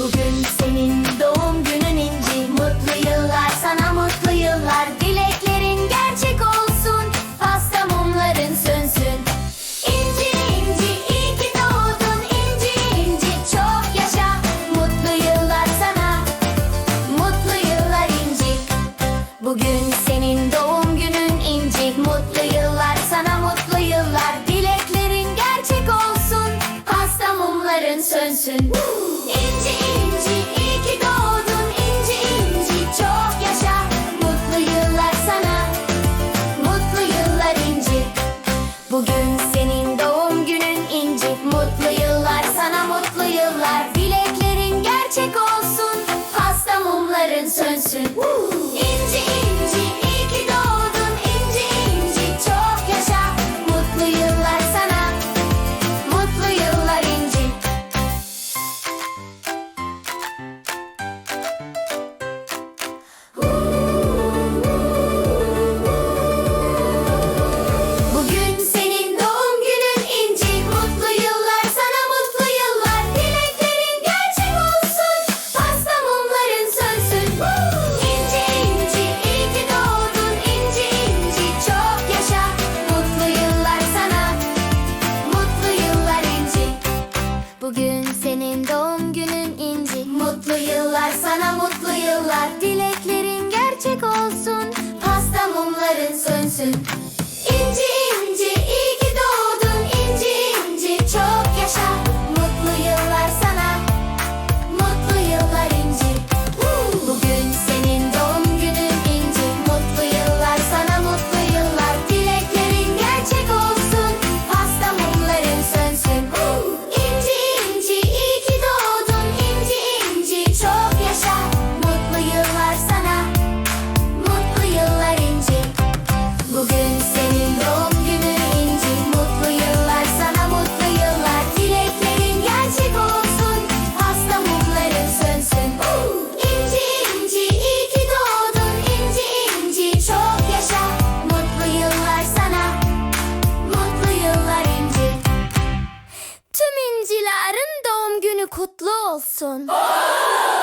Bugün senin doğum günün inci. Mutlu yıllar sana mutlu yıllar. Dileklerin gerçek olsun. Pasta mumların sönsün. İnci inci iyi ki doğdun. İnci inci çok yaşa. Mutlu yıllar sana. Mutlu yıllar inci. Bugün senin doğum günün inci. Mutlu yıllar sana mutlu yıllar. Dileklerin gerçek olsun. Pasta mumların sönsün. Bugün Bugün senin doğum günün İnci. Mutlu yıllar sana mutlu yıllar. Dile Yarın doğum günü kutlu olsun.